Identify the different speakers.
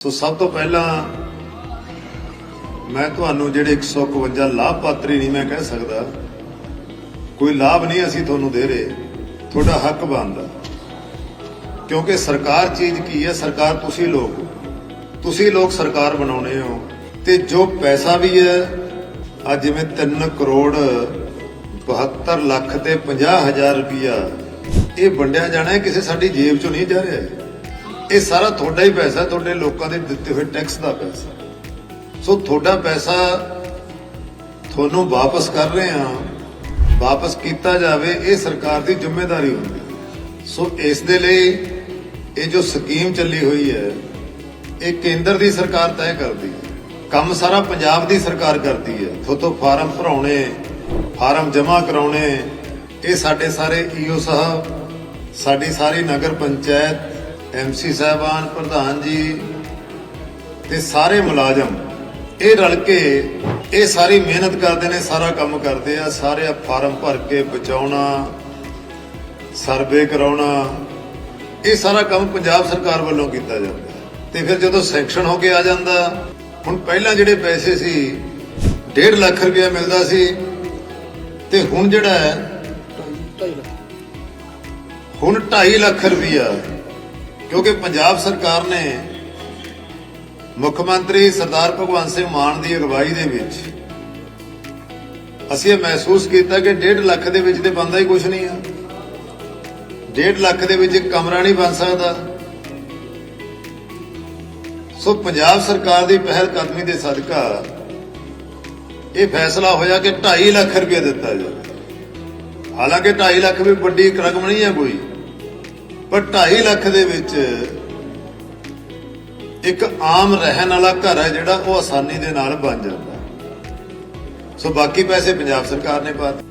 Speaker 1: ਸੋ ਸਭ ਤੋਂ ਪਹਿਲਾਂ ਮੈਂ ਤੁਹਾਨੂੰ ਜਿਹੜੇ 151 ਲਾਭਪਾਤਰੀ ਨਹੀਂ ਮੈਂ ਕਹਿ ਸਕਦਾ, ਕੋਈ ਲਾਭ ਨਹੀਂ ਅਸੀਂ ਤੁਹਾਨੂੰ ਦੇ ਰਹੇ। ਤੁਹਾਡਾ ਹੱਕ ਬਣਦਾ। ਕਿਉਂਕਿ ਸਰਕਾਰ ਚੀਜ਼ ਕੀ ਹੈ? ਸਰਕਾਰ ਤੁਸੀਂ ਲੋਕ ਤੁਸੀਂ ਲੋਕ ਸਰਕਾਰ ਬਣਾਉਣੇ ਹੋ। ਤੇ ਜੋ ਪੈਸਾ ਵੀ ਹੈ ਅੱਜ ਜਿਵੇਂ 3 ਕਰੋੜ 72 ਲੱਖ ਤੇ 50 ਹਜ਼ਾਰ ਰੁਪਇਆ, ਇਹ ਵੰਡਿਆ ਜਾਣਾ ਕਿਸੇ ਸਾਡੀ ਜੇਬ ਚੋਂ ਨਹੀਂ ਜਾ ਰਿਹਾ। ਇਹ ਸਾਰਾ ਤੁਹਾਡਾ ਹੀ ਪੈਸਾ, ਤੁਹਾਡੇ ਲੋਕਾਂ ਦੇ ਦਿੱਤੇ ਹੋਏ ਟੈਕਸ ਦਾ ਪੈਸਾ। ਸੋ ਤੁਹਾਡਾ ਪੈਸਾ ਤੁਹਾਨੂੰ ਵਾਪਸ ਕਰ ਰਹੇ ਹਾਂ। ਵਾਪਸ ਕੀਤਾ ਜਾਵੇ, ਇਹ ਸਰਕਾਰ ਦੀ ਜ਼ਿੰਮੇਵਾਰੀ ਹੁੰਦੀ ਸੋ ਇਸ ਦੇ ਲਈ ਇਹ ਜੋ ਸਕੀਮ ਚੱਲੀ ਹੋਈ ਹੈ, ਇਹ ਕੇਂਦਰ ਦੀ ਸਰਕਾਰ ਤੈਅ ਕਰਦੀ ਹੈ। ਕੰਮ ਸਾਰਾ ਪੰਜਾਬ ਦੀ ਸਰਕਾਰ ਕਰਦੀ ਹੈ। ਥੋਤੋਂ ਫਾਰਮ ਭਰਾਉਣੇ, ਫਾਰਮ ਜਮ੍ਹਾਂ ਕਰਾਉਣੇ, ਇਹ ਸਾਡੇ ਸਾਰੇ ਈਓ ਸਾਹਿਬ, ਸਾਡੀ ਸਾਰੀ ਨਗਰ ਪੰਚਾਇਤ ਐਮਸੀ ਸਾਹਿਬਾਨ ਪ੍ਰਧਾਨ ਜੀ ਤੇ ਸਾਰੇ ਮੁਲਾਜ਼ਮ ਇਹ ਰਲ ਕੇ ਇਹ ਸਾਰੀ ਮਿਹਨਤ ਕਰਦੇ ਨੇ ਸਾਰਾ ਕੰਮ ਕਰਦੇ ਆ ਸਾਰੇ ਫਾਰਮ ਭਰ ਕੇ ਬਚਾਉਣਾ ਸਰਵੇ ਕਰਾਉਣਾ ਇਹ ਸਾਰਾ ਕੰਮ ਪੰਜਾਬ ਸਰਕਾਰ ਵੱਲੋਂ ਕੀਤਾ ਜਾਂਦਾ। ਤੇ ਫਿਰ ਜਦੋਂ ਸੈਂਕਸ਼ਨ ਹੋ ਕੇ ਆ ਜਾਂਦਾ ਹੁਣ ਪਹਿਲਾਂ ਜਿਹੜੇ ਪੈਸੇ ਸੀ 1.5 ਲੱਖ ਰੁਪਇਆ ਮਿਲਦਾ ਸੀ ਤੇ ਹੁਣ ਜਿਹੜਾ ਹੈ ਹੁਣ 2.5 ਲੱਖ ਰੁਪਇਆ ਕਿਉਂਕਿ ਪੰਜਾਬ ਸਰਕਾਰ ਨੇ ਮੁੱਖ ਮੰਤਰੀ ਸਰਦਾਰ ਭਗਵੰਤ ਸਿੰਘ ਮਾਨ ਦੀ ਅਗਵਾਈ ਦੇ ਵਿੱਚ ਅਸੀਂ ਇਹ ਮਹਿਸੂਸ ਕੀਤਾ ਕਿ 1.5 ਲੱਖ ਦੇ ਵਿੱਚ ਤੇ ਬੰਦਾ ਹੀ ਕੁਝ ਨਹੀਂ ਆ। 1.5 ਲੱਖ ਦੇ ਵਿੱਚ ਇੱਕ ਕਮਰਾ ਨਹੀਂ ਬਣ ਸਕਦਾ। ਸੋ ਪੰਜਾਬ ਸਰਕਾਰ ਦੀ ਪਹਿਲ ਕਦਮੀ ਦੇ ਸਦਕਾ ਇਹ ਫੈਸਲਾ ਹੋਇਆ ਕਿ 2.5 ਲੱਖ ਰੁਪਏ ਦਿੱਤਾ ਜਾਵੇ। ਹਾਲਾਂਕਿ 2.5 ਲੱਖ ਵੀ ਵੱਡੀ ਰਕਮ ਨਹੀਂ ਹੈ ਕੋਈ। ਪਰ 2.5 ਲੱਖ ਦੇ ਵਿੱਚ ਇੱਕ ਆਮ ਰਹਿਣ ਵਾਲਾ ਘਰ ਹੈ ਜਿਹੜਾ ਉਹ ਆਸਾਨੀ ਦੇ ਨਾਲ ਬਣ ਜਾਂਦਾ। ਸੋ ਬਾਕੀ ਪੈਸੇ ਪੰਜਾਬ ਸਰਕਾਰ ਨੇ ਪਾ ਦਿੱਤੇ।